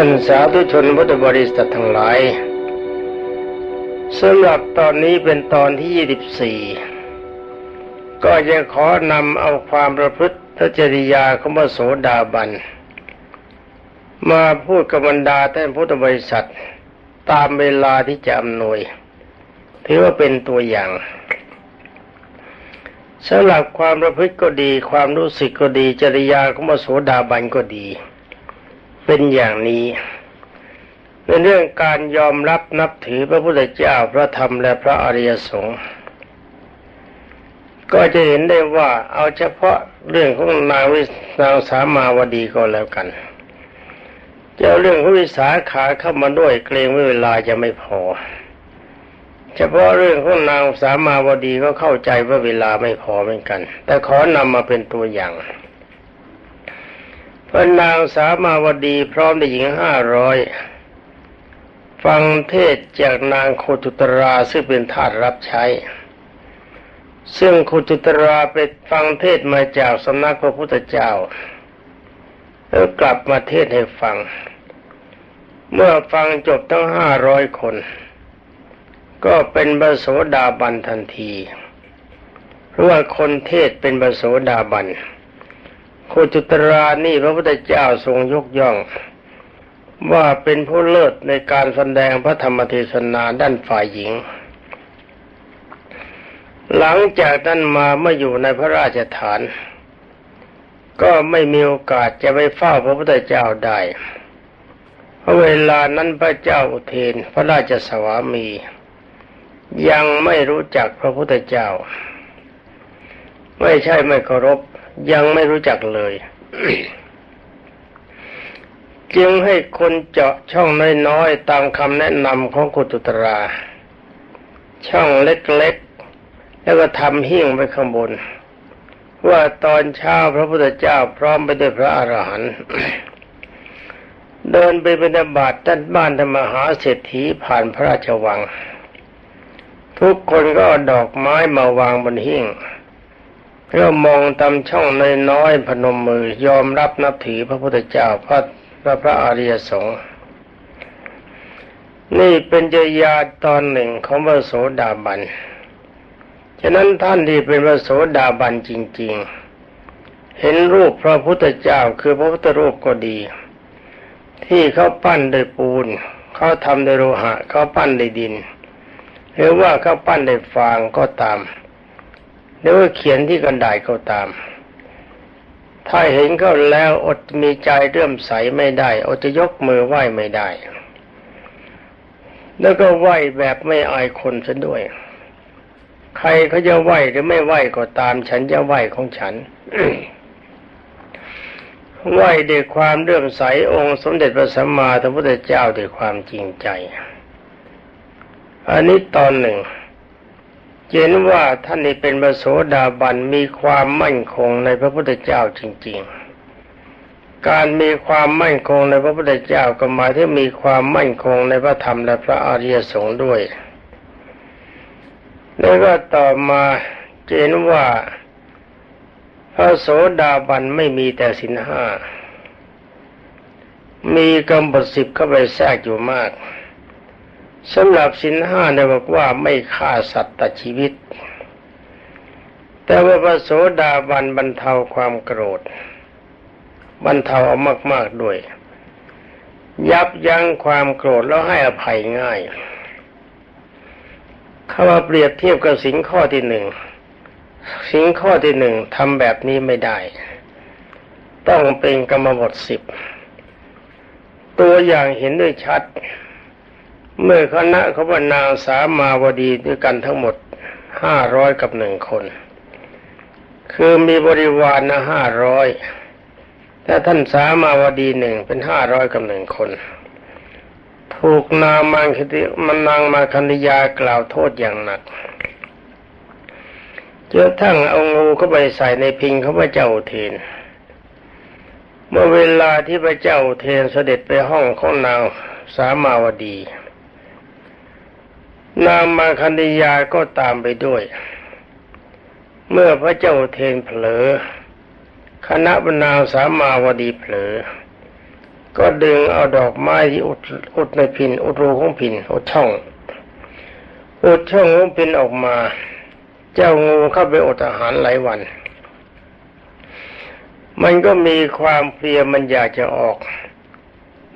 ท่านสาธุชนพุทธบริษัททั้งหลายสำหรับตอนนี้เป็นตอนที่ 24 ก็จะขอนำเอาความประพฤติจริยาของพระโสดาบัน มาพูดกับบรรดาท่านพุทธบริษัท ตามเวลาที่จะอำนวย ถือว่าเป็นตัวอย่างสำหรับความประพฤติก็ดี ความรู้สึกก็ดีจริยาของพระโสดาบันก็ดี เป็นอย่างนี้เป็นเรื่องการยอมรับนับถือพระพุทธเจ้าพระธรรมและพระอริยสงฆ์ก็จะเห็นได้ว่าเอาเฉพาะเรื่องของนางวินางสามาวดีก็แล้วกันจะเอาเรื่องของวิสาขาเข้ามาด้วยเกรงว่าเวลาจะไม่พอ เฉพาะเรื่องของนางสามาวดีก็เข้าใจว่าเวลาไม่พอเหมือนกัน แต่ขอนำมาเป็นตัวอย่าง พระนางสามาวดีพร้อมด้วยหญิงห้าร้อยฟังเทศจากนางโคตุตราซึ่งเป็นทาสรับใช้ ซึ่งโคตุตราไปฟังเทศมาจากสำนักพระพุทธเจ้าแล้วกลับมาเทศให้ฟัง เมื่อฟังจบทั้งห้าร้อยคน ก็เป็นบโสดาบันทันที เพราะว่าคนเทศเป็นบโสดาบัน โคตุตรานี่พระพุทธเจ้าทรงยกย่อง ว่าเป็นผู้เลิศในการแสดงพระธรรมเทศนาด้านฝ่ายหญิง หลังจากนั้นมาเมื่ออยู่ในพระราชฐาน ก็ไม่มีโอกาสจะไปเฝ้าพระพุทธเจ้าได้เพราะเวลานั้นพระเจ้าอุเทนพระราชสวามี ยังไม่รู้จักพระพุทธเจ้า ไม่ใช่ไม่เคารพ ยังไม่รู้จักเลย จึงให้คนเจาะช่องน้อยๆตามคำแนะนำของกุตุตรา ช่องเล็กๆ แล้วก็ทำหิ้งไว้ข้างบน ว่าตอนเช้าพระพุทธเจ้าพร้อมไปด้วยพระอรหันต์เดินไปเป็นบาตด้านบ้านธรรมหาเศรษฐีผ่านพระราชวัง ทุกคนก็ดอกไม้มาวางบนหิ้ง แล้วมองตามช่องน้อยๆพนมมือยอมรับนับถือพระพุทธเจ้าพระพระพระอริยสงฆ์นี่เป็นจยาตอนหนึ่งของพระโสดาบัน ฉะนั้นท่านที่เป็นพระโสดาบันจริง ๆ เห็นรูปพระพุทธเจ้าคือพระพุทธรูปก็ดี ที่เขาปั้นด้วยปูน เขาทำด้วยโลหะ เขาปั้นด้วยดิน หรือว่าเขาปั้นด้วยฟางก็ตาม หรือว่าเขียนที่กันดาษก็ตาม ถ้าเห็นเขาแล้วอดมีใจเรื่มใสไม่ได้ อดจะยกมือไหว้ไม่ได้ แล้วก็ไหว้แบบไม่อายคนซะด้วย ใครเขาจะไหว้หรือไม่ไหว้ก็ตาม ฉันจะไหว้ของฉันไหว้ด้วยความเรื่มใสองค์สมเด็จพระสัมมาสัมพุทธเจ้าด้วยความจริงใจ อันนี้ตอนหนึ่ง เห็นว่าท่านนี้เป็นพระโสดาบันมีความมั่นคงในพระพุทธเจ้าจริง ๆ การมีความมั่นคงในพระพุทธเจ้าก็หมายถึงมีความมั่นคงในพระธรรมและพระอริยสงฆ์ด้วยแล้วก็ต่อมาเห็นว่าพระโสดาบันไม่มีแต่สินห้ามีกำหนดสิบเข้าไปแทรกอยู่มาก สำหรับสินห้าเนี่ยบอกว่าไม่ฆ่าสัตว์ตัดชีวิต แต่ว่าพระโสดาบันบรรเทาความโกรธ บรรเทาเอามาก ๆด้วย ยับยั้งความโกรธแล้วให้อภัยง่ายเข้ามาเปรียบเทียบกับสินข้อที่หนึ่งสินข้อที่หนึ่งทำแบบนี้ไม่ได้ ต้องเป็นกรรมบทสิบตัวอย่างเห็นด้วยชัด เมื่อคณะเขาว่านางสามาวดีด้วยกันทั้งหมดห้าร้อยกับหนึ่งคน คือมีบริวารนะห้าร้อยแต่ท่านสามาวดีหนึ่งเป็นห้าร้อยกับหนึ่งคน ถูกนางมังคติมันนางมาคันยากล่าวโทษอย่างหนักจอทั้งเอางูเข้าไปใส่ในพิงเขาพระเจ้าเทน เมื่อเวลาที่พระเจ้าเทนเสด็จไปห้องของนางสามาวดี นางมาคันธยาก็ตามไปด้วย เมื่อพระเจ้าเทนเผลอ คณะบรรณาสามาวดีเผลอ ก็ดึงเอาดอกไม้ที่อุดอุดในพิน อุดรูของพิน อุดช่อง อุดช่องของพินออกมา เจ้างูเข้าไปอดอาหารหลายวัน มันก็มีความเพลียมันอยากจะออก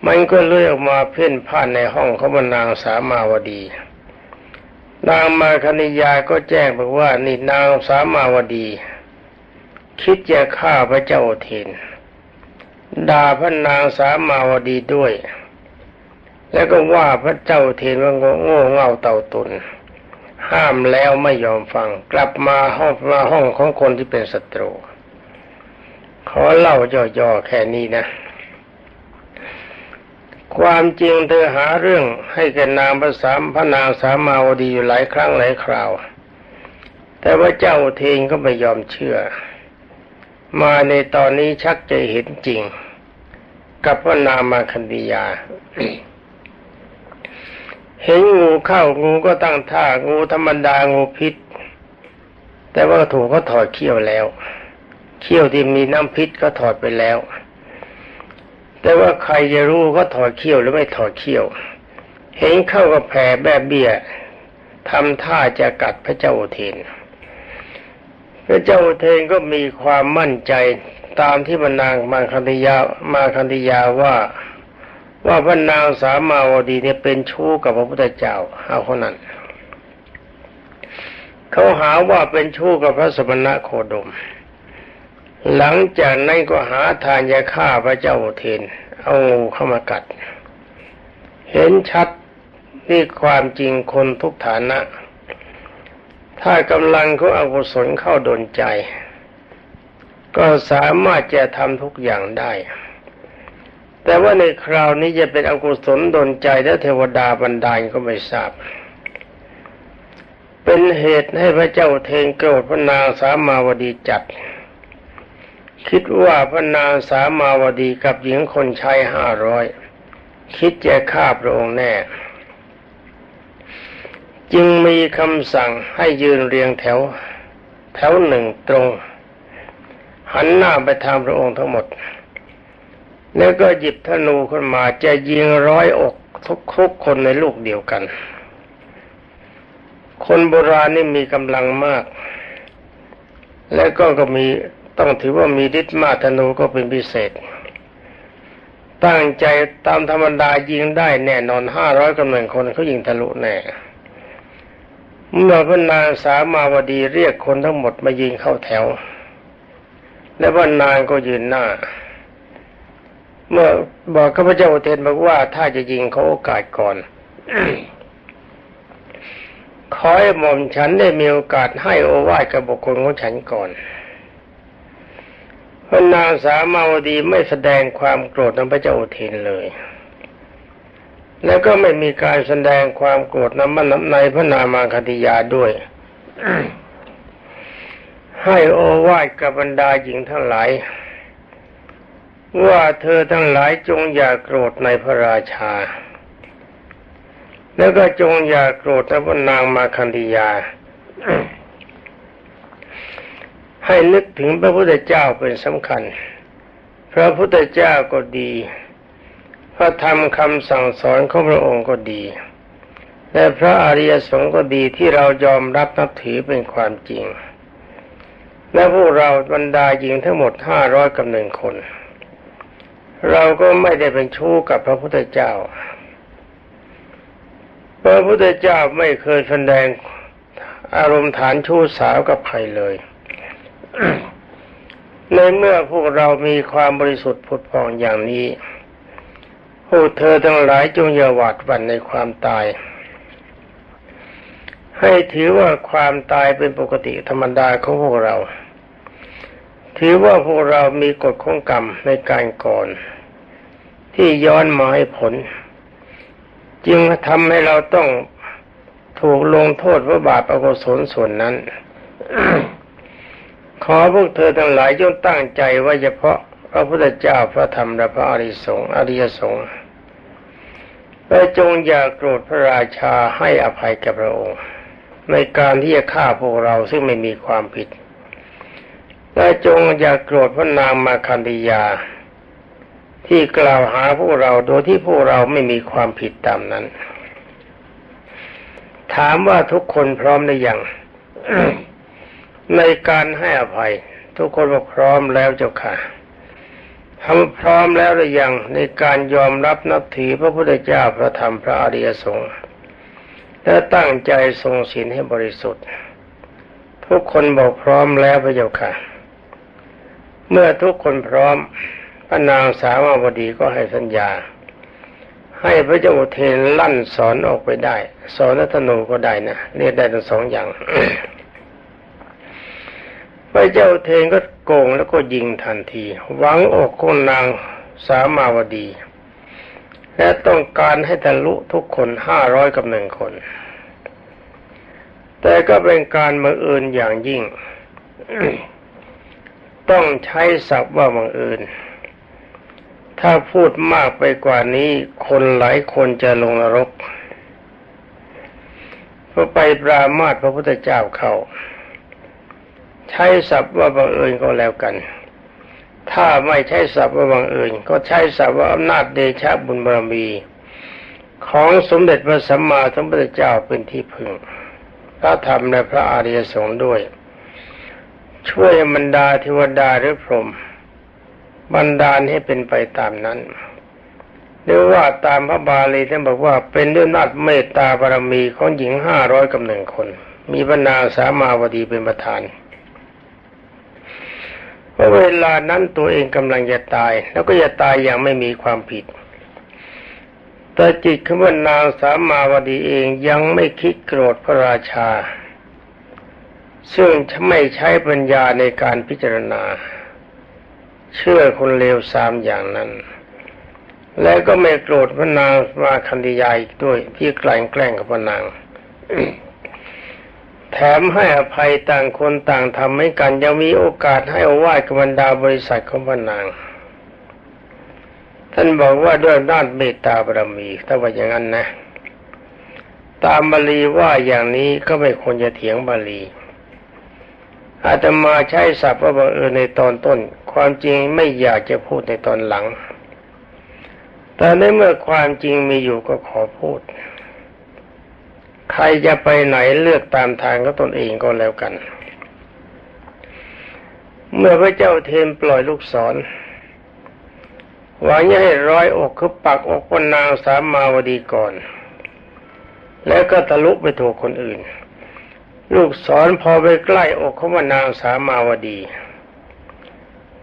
มันก็เลื่อยออกมาเพ่นพ่านในห้องเขาบนาสามาวดี นางมาคณิยาก็แจ้งบอกว่านี่นางสามาวดี คิดจะฆ่าพระเจ้าเทนด่าพระนางสามาวดีด้วย แล้วก็ว่าพระเจ้าเทนว่าโง่เง่าเต่าตุนห้ามแล้วไม่ยอมฟัง กลับมาห้องมาห้องของคนที่เป็นศัตรูขอเล่าย่อๆแค่นี้นะ ความจริงเธอหาเรื่องให้แกนางพระสามพระนางสามาวดีอยู่หลายครั้งหลายคราว แต่ว่าเจ้าเทนก็ไม่ยอมเชื่อ มาในตอนนี้ชักจะเห็นจริง กับพระนามาคันธียา เห็นงูเข้างูก็ตั้งท่างูธรรมดางูพิษ แต่ว่าถูกเขาถอดเขี้ยวแล้ว เขี้ยวที่มีน้ำพิษก็ถอดไปแล้ว แต่ว่าใครจะรู้ก็ถอดเขี้ยวหรือไม่ถอดเขี้ยว เห็นเข้ากับแผลแบบเบี้ยทำท่าจะกัดพระเจ้าเทน พระเจ้าเทนก็มีความมั่นใจตามที่บรรนางมาคันธยามาคันธยาว่าว่าพระนางสามาวดีเนี่ยเป็นชู้กับพระพุทธเจ้าเอาคนนั้นเขาหาว่าเป็นชู้กับพระสมณะโคดม หลังจากนั้นก็หาทานยาฆ่าพระเจ้าเทน เอางูเข้ามากัด เห็นชัดนี่ความจริงคนทุกฐานะ ถ้ากำลังเขาอากุศลเข้าดนใจ ก็สามารถจะทำทุกอย่างได้ แต่ว่าในคราวนี้จะเป็นอกุศลดนใจและเทวดาบันดาลก็ไม่ทราบ เป็นเหตุให้พระเจ้าเทงโกรธพระนางสามาวดีจัด คิดว่าพระนางสามาวดีกับหญิงคนชายห้าร้อยคิดจะฆ่าพระองค์แน่ จึงมีคำสั่งให้ยืนเรียงแถว แถวหนึ่งตรง หันหน้าไปทางพระองค์ทั้งหมด แล้วก็หยิบธนูขึ้นมาจะยิงร้อยอกทุกคุกคนในลูกเดียวกัน คนโบราณนี่มีกำลังมาก และก็ก็มี ต้องถือว่ามีฤทธิ์มากธนูก็เป็นพิเศษ ตั้งใจตามธรรมดายิงได้แน่นอนห้าร้อยกำลังคนเขายิงทะลุแน่เมื่อพระนางสามาวดีเรียกคนทั้งหมดมายิงเข้าแถว และว่านางก็ยืนหน้า เมื่อบอกข้าพเจ้าเทนบอกว่าถ้าจะยิงเขาโอกาสก่อนขอให้หม่อมฉันได้มีโอกาสให้โอวาทกับบุคคลของฉันก่อน พระนางสามาวดีไม่แสดงความโกรธนพระเจ้าเทนเลย แล้วก็ไม่มีการแสดงความโกรธน้ำมันน้ำในพระนามาคติยาด้วย ให้โอวาทกับบรรดาหญิงทั้งหลาย ว่าเธอทั้งหลายจงอย่าโกรธในพระราชา แล้วก็จงอย่าโกรธในพระนางมาคันธยา ให้นึกถึงพระพุทธเจ้าเป็นสำคัญ พระพุทธเจ้าก็ดี พระธรรมคำสั่งสอนของพระองค์ก็ดี และพระอริยสงฆ์ก็ดีที่เรายอมรับนับถือเป็นความจริง และพวกเราบรรดาหญิงทั้งหมดห้าร้อยกับหนึ่งคน เราก็ไม่ได้เป็นชู้กับพระพุทธเจ้า พระพุทธเจ้าไม่เคยแสดงอารมณ์ฐานชู้สาวกับใครเลย ในเมื่อพวกเรามีความบริสุทธิ์ผุดผ่องอย่างนี้พวกเธอทั้งหลายจงอย่าหวาดหวั่นในความตาย ให้ถือว่าความตายเป็นปกติธรรมดาของพวกเรา ถือว่าพวกเรามีกฎของกรรมในการก่อน ที่ย้อนมาให้ผล จึงทำให้เราต้องถูกลงโทษเพราะบาปอกุศลส่วนนั้น ขอพวกเธอทั้งหลายจงตั้งใจว่าเฉพาะพระพุทธเจ้าพระธรรมและพระอริสงฆ์อริยสงฆ์และจงอย่าโกรธพระราชาให้อภัยแก่พระองค์ ในการที่จะฆ่าพวกเราซึ่งไม่มีความผิด และจงอย่าโกรธพระนางมาคันธยา ที่กล่าวหาพวกเราโดยที่พวกเราไม่มีความผิดตามนั้น ถามว่าทุกคนพร้อมหรือยัง ในการให้อภัย ทุกคนบอกพร้อมแล้วเจ้าค่ะทำพร้อมแล้วหรือยังในการยอมรับนับถือพระพุทธเจ้าพระธรรมพระอริยสงฆ์และตั้งใจทรงศีลให้บริสุทธิ์ ทุกคนบอกพร้อมแล้วพระเจ้าค่ะ เมื่อทุกคนพร้อมพระนางสาวาวดีก็ให้สัญญา ให้พระเจ้าอุเทนลั่นสอนออกไปได้ สอนนัตโนก็ได้นะเรียกได้ทั้งสองอย่าง พระเจ้าเทนก็โกงแล้วก็ยิงทันที หวังอกของนางสามาวดี และต้องการให้ทะลุทุกคนห้าร้อยกับหนึ่งคน แต่ก็เป็นการมืออื่นอย่างยิ่ง ต้องใช้ศัพท์ว่าบังเอิญถ้าพูดมากไปกว่านี้คนหลายคนจะลงนรกเพราะไปปรามาสพระพุทธเจ้าเข้า ใช้ศัพท์ว่าบังเอิญก็แล้วกัน ถ้าไม่ใช้ศัพท์ว่าบังเอิญก็ใช้ศัพท์ว่าอำนาจเดชะบุญบารมี ของสมเด็จพระสัมมาสัมพุทธเจ้าเป็นที่พึ่ง พระธรรมและพระอริยสงฆ์ด้วย ช่วยบรรดาเทวดาหรือพรหมบันดาลให้เป็นไปตามนั้นหรือว่าตามพระบาลีท่านบอกว่าเป็นด้วยนัดเมตตาบารมีของหญิงห้าร้อยกับหนึ่งคน มีบรรดาสามาวดีเป็นประธาน เพราะเวลานั้นตัวเองกำลังจะตาย แล้วก็จะตายอย่างไม่มีความผิด แต่จิตขบวนนางสามาวดีเองยังไม่คิดโกรธพระราชา ซึ่งไม่ใช้ปัญญาในการพิจารณา เชื่อคนเลวสามอย่างนั้น แล้วก็ไม่โกรธพระนางมาคันธยาอีกด้วยที่แกล้งแกล้งกับพระนาง แถมให้อภัยต่างคนต่างทำให้กัน ยังมีโอกาสให้อวาดกับบรรดาบริษัทของพระนาง ท่านบอกว่าด้วยด้านเมตตาบารมีถ้าว่าอย่างนั้นนะ ตามบาลีว่าอย่างนี้ก็ไม่ควรจะเถียงบาลีอาตมาใช้ศัพท์ว่าบังเอิญในตอนต้น ความจริงไม่อยากจะพูดในตอนหลัง แต่ในเมื่อความจริงมีอยู่ก็ขอพูด ใครจะไปไหนเลือกตามทางก็ตนเองก็แล้วกัน เมื่อพระเจ้าเทนปล่อยลูกศรหวังจะให้ร้อยอกคือปักอกคนนางสามมาวดีก่อน แล้วก็ทะลุไปถูกคนอื่น ลูกศรพอไปใกล้อกของนางสามาวดี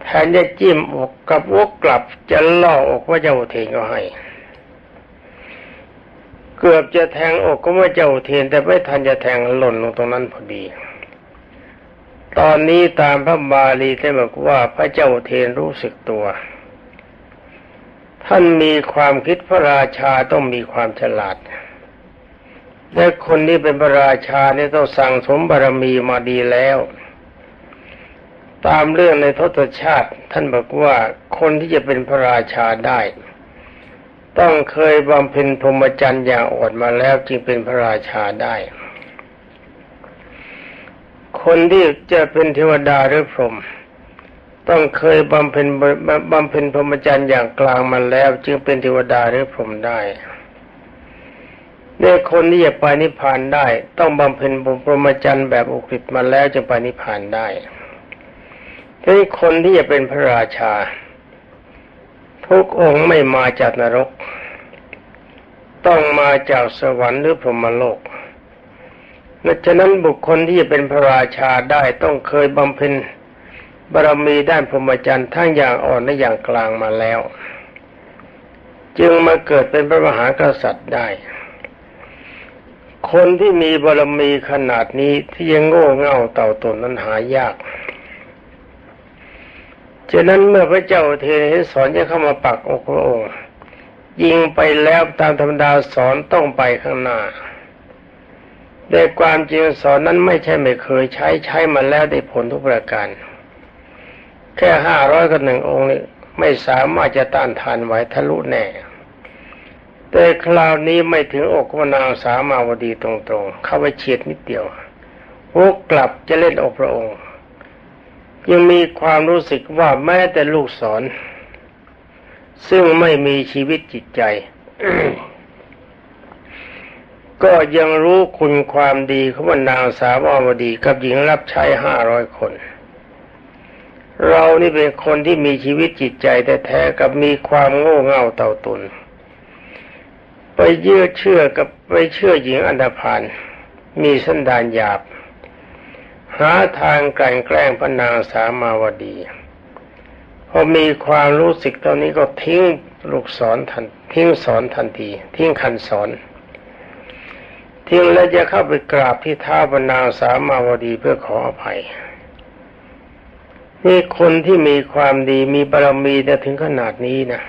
แทนจะจิ้มอกกับวกกลับจะล่ออกว่าเจ้าเทนก็ให้ เกือบจะแทงอกก็ว่เจ้าเทียนแต่ไม่ทันจะแทงหล่นลงตรงนั้นพอดี ตอนนี้ตามพระบาลีได้บอกว่าพระเจ้าเทนรู้สึกตัว ท่านมีความคิดพระราชาต้องมีความฉลาดและคนนี้เป็นพระราชาเนี่ยต้องสั่งสมบารมีมาดีแล้ว ตามเรื่องในทศชาติ ท่านบอกว่าคนที่จะเป็นพระราชาได้ ต้องเคยบำเพ็ญพรหมจรรย์อย่างอดมาแล้วจึงเป็นพระราชาได้ คนที่จะเป็นเทวดาหรือพรหมต้องเคยบำเพ็ญบำเพ็ญพรหมจรรย์อย่างกลางมาแล้ว จึงเป็นเทวดาหรือพรหมได้ในคนที่จะไปนิพพานได้ ต้องบำเพ็ญบุพรหมจรรย์แบบอุกฤษมาแล้วจะไปนิพพานได้ทีนี้คนที่จะเป็นพระราชา ทุกองค์ไม่มาจากนรก ต้องมาจากสวรรค์หรือพรหมโลกดังฉะนั้นบุคคลที่จะเป็นพระราชาได้ต้องเคยบำเพ็ญบารมีด้านพรหมจรรย์ทั้งอย่างอ่อนและอย่างกลางมาแล้ว จึงมาเกิดเป็นพระมหากษัตริย์ได้ คนที่มีบารมีขนาดนี้ที่ยังโง่เง่าเต่าตนนั้นหายาก ฉะนั้นเมื่อพระเจ้าเทนเห็นสอนจะเข้ามาปักอกพระองค์ยิงไปแล้วตามธรรมดาสอนต้องไปข้างหน้าแต่ความจริงสอนนั้นไม่ใช่ไม่เคยใช้ใช้มาแล้วได้ผลทุกประการ แค่ห้าร้อยกับหนึ่งองค์นี้ไม่สามารถจะต้านทานไหวทะลุแน่ แต่คราวนี้ไม่ถึงอกของนางสามาวดีตรงๆ เข้าไปเฉียดนิดเดียววกกลับจะเล่นอกพระองค์ ยังมีความรู้สึกว่าแม้แต่ลูกศรซึ่งไม่มีชีวิตจิตใจ ก็ยังรู้คุณความดีของนางสาวาวดีกับหญิงรับใช้ห้าร้อยคน เรานี่เป็นคนที่มีชีวิตจิตใจแท้ๆกับมีความโง่เง่าเต่าตุน ไปเยื่อเชื่อกับไปเชื่อหญิงอันดพานมีสันดานหยาบ หาทางกลั่นแกล้งพนางสามาวดี พอมีความรู้สึกตอนนี้ก็ทิ้งลูกสอนทันทิ้งสอนทันที ทิ้งคันสอน ทิ้งแล้วจะเข้าไปกราบที่ท้าพนางสามาวดีเพื่อขออภัยนี่คนที่มีความดีมีบารมีแต่ถึงขนาดนี้นะ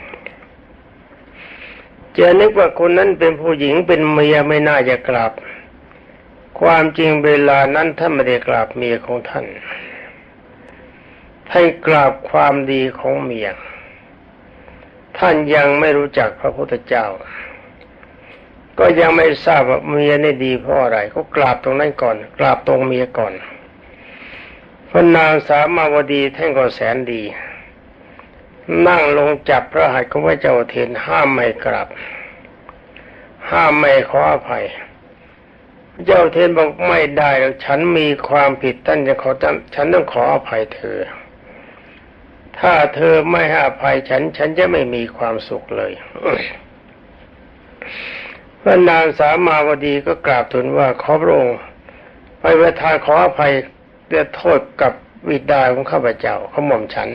จะนึกว่าคนนั้นเป็นผู้หญิงเป็นเมียไม่น่าจะกราบ ความจริงเวลานั้นท่านไม่ได้กราบเมียของท่านท่านกราบความดีของเมีย ท่านยังไม่รู้จักพระพุทธเจ้า ก็ยังไม่ทราบว่าเมียนี่ดีเพราะอะไร ก็กราบตรงนั้นก่อน กราบตรงเมียก่อนพระนางสามาวดีท่านก็แสนดี นั่งลงจับพระหัตถ์ของพระเจ้าเทนห้ามไม่กลับห้ามไม่ขออภัย เจ้าเทนบอกไม่ได้แล้วฉันมีความผิดท่านจะขอฉันต้องขออภัยเธอ ถ้าเธอไม่ให้อภัยฉัน ฉันจะไม่มีความสุขเลยพระนางสามาวดีก็กราบทูลว่าขอพระองค์ไปประทานขออภัยเดือโทษกับวิดาของข้าพเจ้าเขาหม่อมฉัน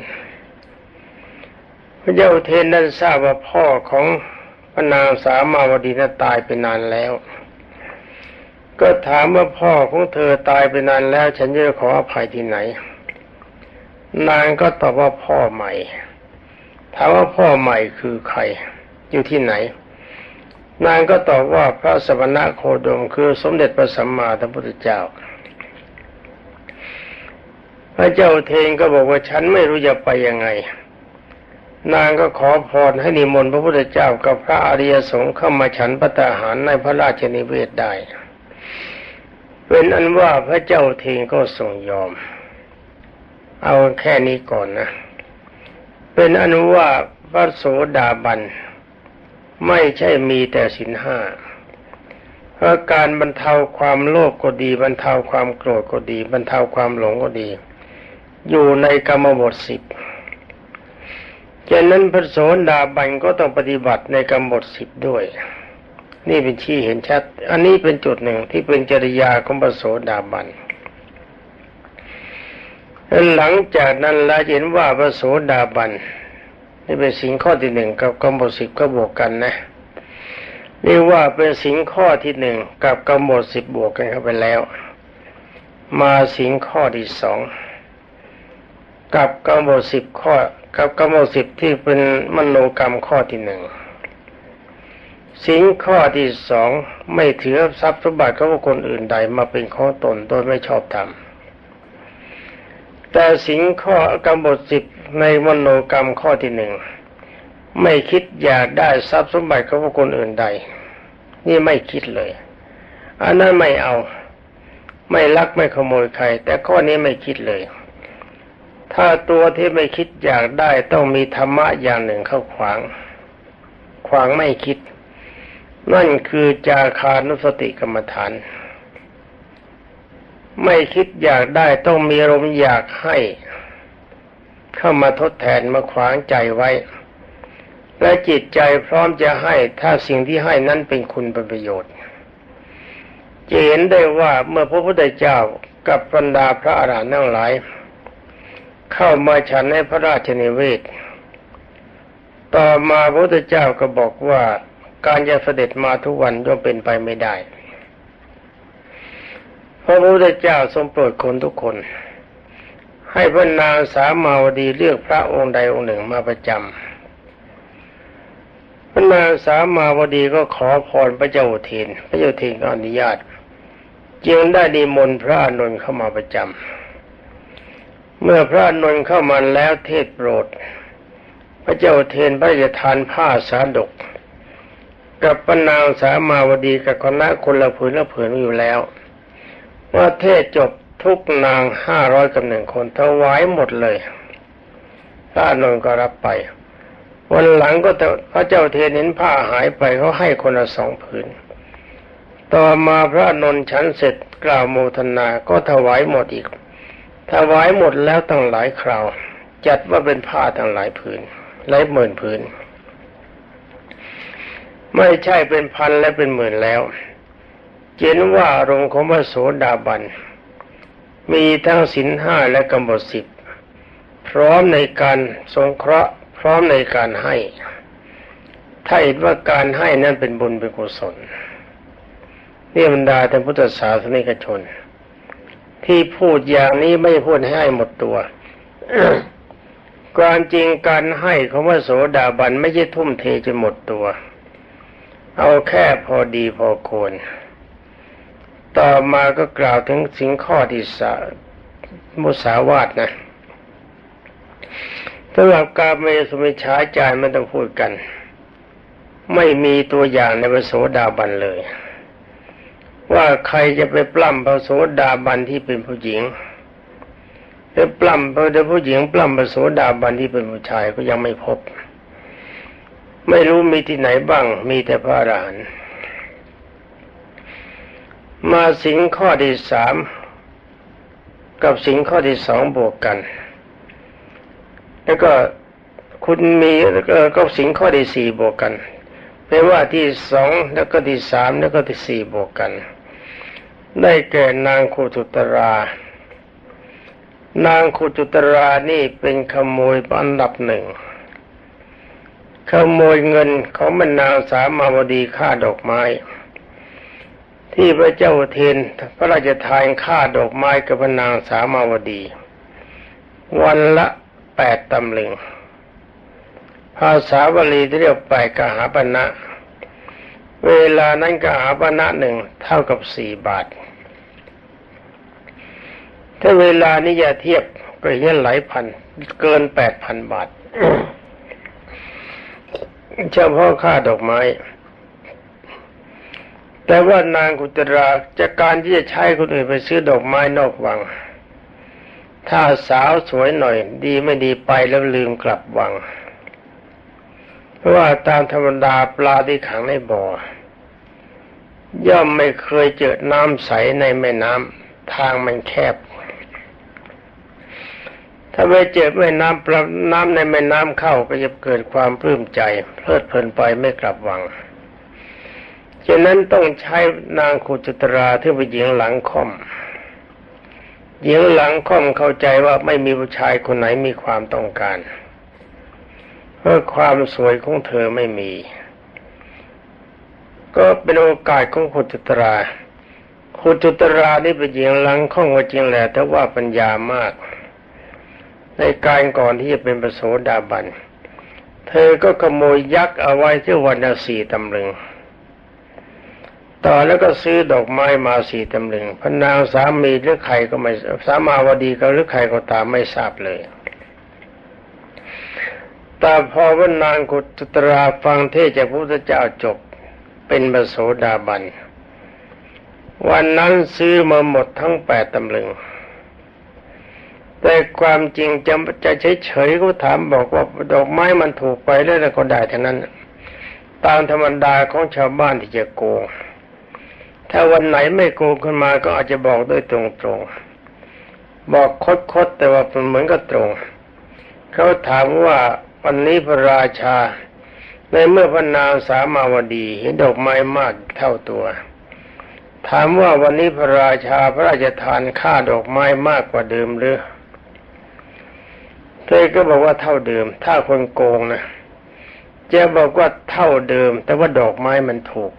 พระเจ้าเทนนั้นทราบว่าพ่อของพระนางสามาวดีนั้นตายไปนานแล้ว ก็ถามว่าพ่อของเธอตายไปนานแล้ว ฉันจะขออภัยที่ไหน นางก็ตอบว่าพ่อใหม่ ถามว่าพ่อใหม่คือใคร อยู่ที่ไหน นางก็ตอบว่าพระสมณะโคดมคือสมเด็จพระสัมมาสัมพุทธเจ้า พระเจ้าเทนก็บอกว่าฉันไม่รู้จะไปยังไง นางก็ขอพรให้นิมนต์พระพุทธเจ้ากับพระอริยสงฆ์เข้ามาฉันพระตาหารในพระราชนิเวศได้ เป็นอันว่าพระเจ้าเทงก็ทรงยอม เอาแค่นี้ก่อนนะ เป็นอนุว่าพระโสดาบัน ไม่ใช่มีแต่สินห้าเพราะการบรรเทาความโลภกก็ดี บรรเทาความโกรธก็ดี บรรเทาความหลงก็ดี อยู่ในกรรมบทสิบฉะนั้นพระโสดาบันก็ต้องปฏิบัติในกำหนดสิบด้วย นี่เป็นชี้เห็นชัด อันนี้เป็นจุดหนึ่งที่เป็นจริยาของพระโสดาบันหลังจากนั้นเราเห็นว่าพระโสดาบันนี่เป็นสิ่งข้อที่หนึ่งกับกำหนดสิบก็บวกกันนะเรียกว่าเป็นสิ่งข้อที่หนึ่งกับกำหนดสิบบวกกันเข้าไปแล้ว มาสิ่งข้อที่สองกับกำหนดสิบข้อกับกรรมสิทธิ์ที่เป็นมโนกรรมข้อที่หนึ่ง สิ่งข้อที่สองไม่ถือทรัพย์สมบัติของคนอื่นใดมาเป็นข้อตนโดยไม่ชอบธรรมแต่สิ่งข้อกรรมบทสิบในมโนกรรมข้อที่หนึ่งไม่คิดอยากได้ทรัพย์สมบัติของคนอื่นใด นี่ไม่คิดเลยอันนั้นไม่เอา ไม่ลักไม่ขโมยใคร แต่ข้อนี้ไม่คิดเลย ถ้าตัวที่ไม่คิดอยากได้ต้องมีธรรมะอย่างหนึ่งเข้าขวาง ขวางไม่คิด นั่นคือจาคานุสติกรรมฐาน ไม่คิดอยากได้ต้องมีลมอยากให้ เข้ามาทดแทนมาขวางใจไว้ และจิตใจพร้อมจะให้ถ้าสิ่งที่ให้นั้นเป็นคุณเป็นประโยชน์จะเห็นได้ว่าเมื่อพระพุทธเจ้ากับบรรดาพระอรหันต์ทั้งหลาย เข้ามาฉันในพระราชนิเวศ ต่อมาพระพุทธเจ้าก็บอกว่า การจะเสด็จมาทุกวันย่อมเป็นไปไม่ได้ พระพุทธเจ้าทรงโปรดคนทุกคน ให้พระนางสามาวดีเลือกพระองค์ใดองค์หนึ่งมาประจำพระนางสามาวดีก็ขอพรพระเจ้าเทนพระเจ้าเทนก็อนุญาตจึงได้ดีมนพระอนุนเข้ามาประจำ เมื่อพระนนท์เข้ามาแล้วเทศโปรด พระเจ้าเทนพระราชทานผ้าสาดก กับปนางสามาวดีกับคณะคนละผืนละผืนอยู่แล้ว ว่าเทศจบทุกนางห้าร้อยกับหนึ่งคนถวายหมดเลยพระนนท์ก็รับไป วันหลังก็พระเจ้าเทนเห็นผ้าหายไปเขาให้คนละสองผืน ต่อมาพระนนท์ฉันเสร็จกล่าวโมทนาก็ถวายหมดอีก ถวายหมดแล้วตั้งหลายคราว จัดว่าเป็นผ้าตั้งหลายผืนหลายหมื่นผืน ไม่ใช่เป็นพันและเป็นหมื่นแล้วเจนว่าอารมณ์ของพระโสดาบัน มีทั้งสินห้าและกำหนดสิบพร้อมในการสงเคราะห์ พร้อมในการให้ ถ้าเห็นว่าการให้นั้นเป็นบุญเป็นกุศลนี่บรรดาท่านพุทธศาสนิกชน ที่พูดอย่างนี้ไม่พูดให้หมดตัวความจริงการให้ของพระโสดาบันไม่ใช่ทุ่มเทจนหมดตัว เอาแค่พอดีพอควรต่อมาก็กล่าวถึงสิ่งข้อที่สามุสาวาทนะสำหรับการเมสมิชาจารย์มันต้องพูดกัน ไม่มีตัวอย่างในพระโสดาบันเลย ว่าใครจะไปปล้ำพระโสดาบันที่เป็นผู้หญิงไปปล้ำพระผู้หญิงปล้ำพระโสดาบันที่เป็นผู้ชายก็ยังไม่พบ ไม่รู้มีที่ไหนบ้าง มีแต่พระอรหันต์มาสิงข้อที่สามกับสิงข้อที่สองบวกกัน แล้วก็คุณมีแล้วก็ก็สิงข้อที่สี่บวกกันแปลว่าที่สองแล้วก็ที่สามแล้วก็ที่สี่บวกกัน ได้แก่นางคูตุตรา นางคูตุตรานี่เป็นขโมยอันดับหนึ่ง ขโมยเงินของมันนางสามาวดีค่าดอกไม้ ที่พระเจ้าเทนพระราชทานค่าดอกไม้กับพนางสามาวดี วันละแปดตำลึง ภาษาบาลีเรียกแปดกหาปณะเวลานั้นกหาปณะหนึ่งเท่ากับสี่บาท ถ้าเวลานี้อย่าเทียบก็เห็นหลายพัน เกินแปดพันบาท เฉพาะค่าดอกไม้ แต่ว่านางกุตราจากการที่จะใช้คนอื่นไปซื้อดอกไม้นอกวัง ถ้าสาวสวยหน่อย ดีไม่ดีไปแล้วลืมกลับวัง เพราะว่าตามธรรมดาปลาที่ขังในบ่อ ย่อมไม่เคยเจอน้ำใสในแม่น้ำทางมันแคบ ถ้าไปเจอแม่น้ำปลาน้ำในแม่น้ำเข้าก็จะเกิดความปลื้มใจ เพลิดเพลินไปไม่กลับวังฉะนั้นต้องใช้นางขุจตราที่เป็นหญิงหลังค่อมหญิงหลังค่อมเข้าใจว่าไม่มีผู้ชายคนไหนมีความต้องการเพราะความสวยของเธอไม่มี ก็เป็นโอกาสของขุจตราขุจตรานี่เป็นหญิงหลังค่อมจริงแหละแต่ว่าปัญญามาก ในการก่อนที่จะเป็นประโสดาบัน เธอก็ขโมยยักษ์เอาไว้ที่วันละสี่ตำลึง ต่อแล้วก็ซื้อดอกไม้มาสี่ตำลึงพนางสามีหรือใครก็ไม่สามาวดีก็หรือใครก็ตามไม่ทราบเลยแต่พอว่านางกุตราฟังเทศจากพระพุทธเจ้าจบเป็นบโสดาบัน วันนั้นซื้อมาหมดทั้งแปดตำลึง แต่ความจริงจะจะเฉยๆก็ถามบอกว่าดอกไม้มันถูกไปแล้วก็ได้เท่านั้น ตามธรรมดาของชาวบ้านที่จะโกง ถ้าวันไหนไม่โกงขึ้นมาก็อาจจะบอกด้วยตรงๆ บอกคดๆแต่ว่าเหมือนกับตรง เขาถามว่าวันนี้พระราชา ในเมื่อพนางสามาวดีเห็นดอกไม้มากเท่าตัว ถามว่าวันนี้พระราชาพระราชทานค่าดอกไม้มากกว่าเดิมหรือ เธอก็บอกว่าเท่าเดิม ถ้าคนโกงนะจะบอกว่าเท่าเดิม แต่ว่าดอกไม้มันถูก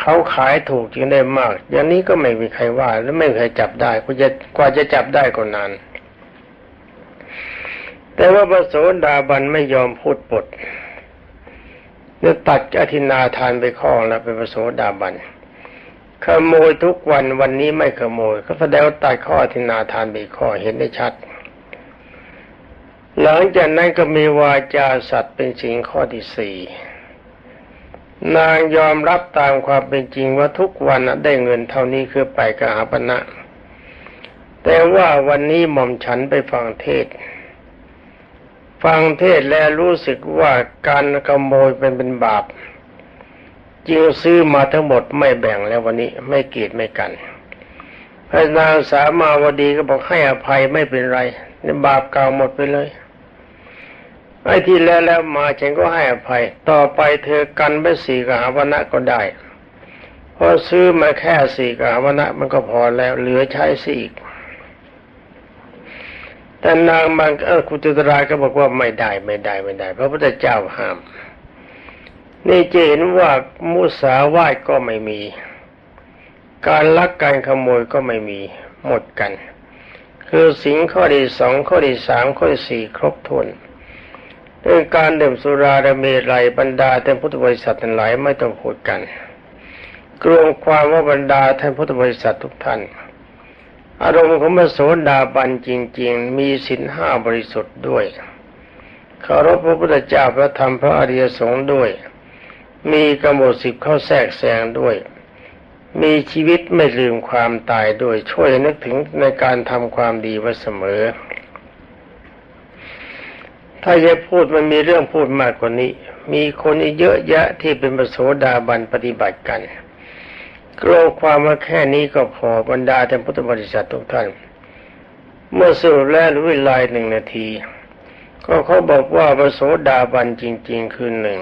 เขาขายถูกจึงได้มาก อย่างนี้ก็ไม่มีใครว่า และไม่เคยจับได้กว่าจะกว่าจะจับได้ก็นานแต่ว่าพระโสดาบันไม่ยอมพูดปดเนี่ยตัดอธินาทานไปข้อแล้วเป็นพระโสดาบันขโมยทุกวันวันนี้ไม่ขโมย ก็แสดงว่าตัดข้ออธินาทานไปข้อเห็นได้ชัด หลังจากนั้นก็มีวาจาสัตว์เป็นสิ่งข้อที่สี่นางยอมรับตามความเป็นจริงว่าทุกวันได้เงินเท่านี้คือไปกหาปณะแต่ว่าวันนี้หม่อมฉันไปฟังเทศ ฟังเทศแล้วรู้สึกว่าการขโมยเป็นเป็นบาปจึงซื้อมาทั้งหมดไม่แบ่งแล้ววันนี้ไม่เกียดไม่กันพระนางสามาวดีก็บอกให้อภัยไม่เป็นไรในบาปเก่าหมดไปเลย ไอ้ที่แล้วแล้วมาฉันก็ให้อภัย ต่อไปเธอกันไปสี่กหาวนะก็ได้เพราะซื้อมาแค่สี่กหาวนะมันก็พอแล้ว เหลือใช้สิอีกแต่นางบางเออคุตุตราก็บอกว่าไม่ได้ไม่ได้ไม่ได้พระพุทธเจ้าห้าม นี่จะเห็นว่ามุสาวาทก็ไม่มี การลักการขโมยก็ไม่มีหมดกัน คือสิ่งข้อที่สองข้อที่สามข้อที่สี่ครบถ้วน เรื่องการดื่มสุราดเมรัยบรรดาท่านพุทธบริษัททั้งหลายไม่ต้องพูดกันรวมความว่าบรรดาท่านพุทธบริษัททุกท่าน อารมณ์ของพระโสดาบันจริง ๆ มีสินห้าบริสุทธิ์ด้วยเคารพพระพุทธเจ้าพระธรรมพระอริยสงฆ์ด้วย มีกำหนดสิบเข้าแทรกแซงด้วย มีชีวิตไม่ลืมความตายด้วยช่วยนึกถึงในการทำความดีไว้เสมอ ถ้าจะพูดมันมีเรื่องพูดมากกว่านี้ มีคนเยอะแยะที่เป็นประโสดาบันปฏิบัติกันกลัวความว่าแค่นี้ก็พอบรรดาท่านพุทธบริษัททุกท่าน เมื่อสุดแล้วเวลาหนึ่งนาที ก็เขาบอกว่าพระโสดาบันจริง ๆ คือหนึ่ง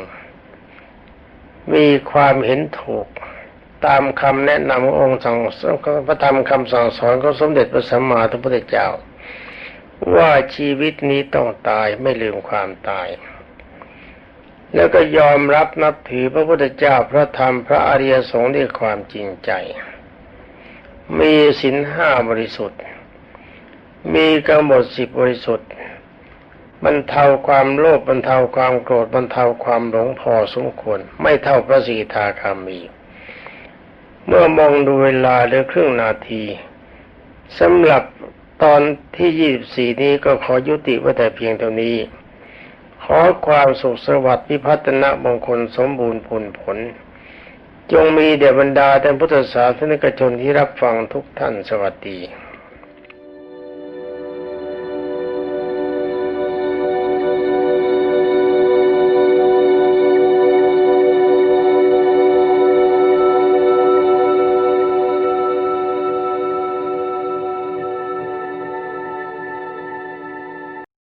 มีความเห็นถูกตามคำแนะนำขององค์สั่งพระธรรมคำสั่งสอนของสมเด็จพระสัมมาสัมพุทธเจ้า ว่าชีวิตนี้ต้องตายไม่ลืมความตาย แล้วก็ยอมรับนับถือพระพุทธเจ้าพระธรรมพระอริยสงฆ์ด้วยความจริงใจ มีศีลห้าบริสุทธิ์ มีกำหนดสิบบริสุทธิ์บรรเทาความโลภบรรเทาความโกรธบรรเทาความหลงพอสมควร ไม่เท่าพระสีทาคามี เมื่อมองดูเวลาเหลือครึ่งนาทีสำหรับ ตอนที่ยี่สิบสี่นี้ก็ขอยุติไว้แต่เพียงเท่านี้ ขอความสุขสวัสดิ์พิพัฒนามงคลสมบูรณ์ผลผล จงมีเดบรรดาท่านพุทธศาสนิกชนที่รับฟังทุกท่านสวัสดี